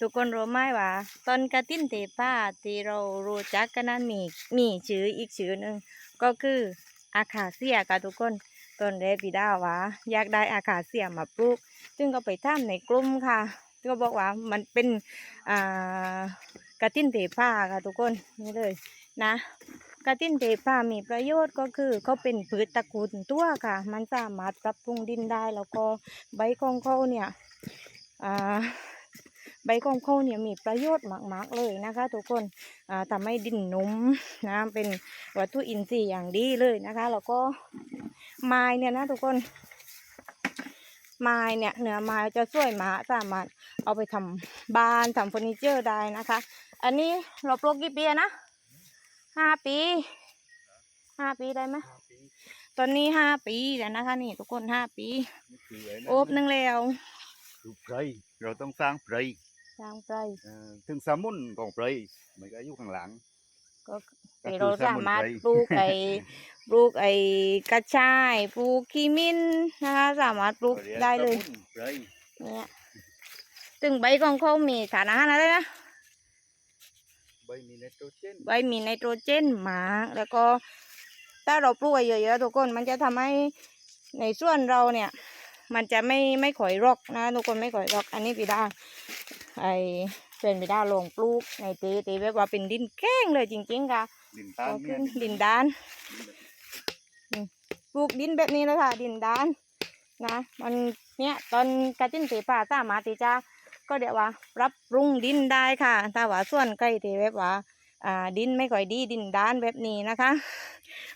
ทุกคนรู้ไหมว่าต้นกระตินเทป้าที่เรารู้จักกันนั้นมีมีชื่ออีกชื่อหนึ่งก็คืออาคาเซียค่ะทุกคนต้นเรปิดาว่าอยากได้อาคาเซียมาปลูก ซึ่งก็ไปท่ามในกลุ่มค่ะก็บอกว่ามันเป็นอ่ากระตินเทป้าค่ะทุกคนนี่เลยนะกระตินเทป้ามีประโยชน์ก็คือเขาเป็นพืชตระกูลตัวค่ะ มันสามารถปรับปรุงดินได้แล้วก็ใบของเขาเนี่ยอ่า บของเขาเนี่ยมีประโยชน์มากๆเลยนะคะทุกคนอ่าทำให้ดินนุ่มนะเป็นวัตถุอินทรีย์อย่างดีเลยนะคะแล้วก็ไม้เนี่ยนะทุกคนไม้เนี่ยเนื้อไม้จะสวยมากสามารถเอาไปทำบ้านทำเฟอร์นิเจอร์ได้นะคะ อันนี้เราปลูกกี่ปีอะนะห้าปีห้าปีได้ไหมตอนนี้ห้าปีแล้วนะคะนี่ทุกคนห้าปีนี่คือไอ้นั่นโอบหนึงแล้วคือไพรเราต้องสร้างไพร สร้างไปเอ่อถึงสมุนของไพรมันก็อยู่ข้างหลัง ก็ก็ที่คือเราสมุนไพรสามารถปลูกไอ้ปลูกไอ้กระชายปลูกขีมินนะคะสามารถปลูกขารีกได้เลยสมุนไพรเนี่ยถึงใบของเขามีสารอาหารอะไรนะ ใบมีไนโตรเจน ใบมีไนโตรเจนมากแล้วก็ถ้าเราปลูกไว้เยอะๆทุกคนมันจะทำให้ในส่วนเราเนี่ย มันจะไม่ไม่ข่อยรกนะทุกคนไม่ข่อยรกอันนี้ปีดา ไอเป็นปีดาลงปลูกในตีตีแบบว่าเป็นดินแข้งเลยจริง ๆ ค่ะดินตาก็ลขึ้เนี่ยนดินดานปลูกดินแบบนี้เลยค่ะดินดานนะมันเนี่ยตอนกระจิ้นสีฟ้าสามารถที่จะก็เดี๋ยวว่าปรับปรุงดินได้ค่ะถ้าว่าส่วนใกล้ที่แบบว่าอ่าดินไม่ค่อยดีดินดานแบบนี้นะคะ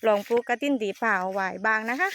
ลองปลูกกระจิ้นสีฟ้าเอาไว้บ้างนะคะ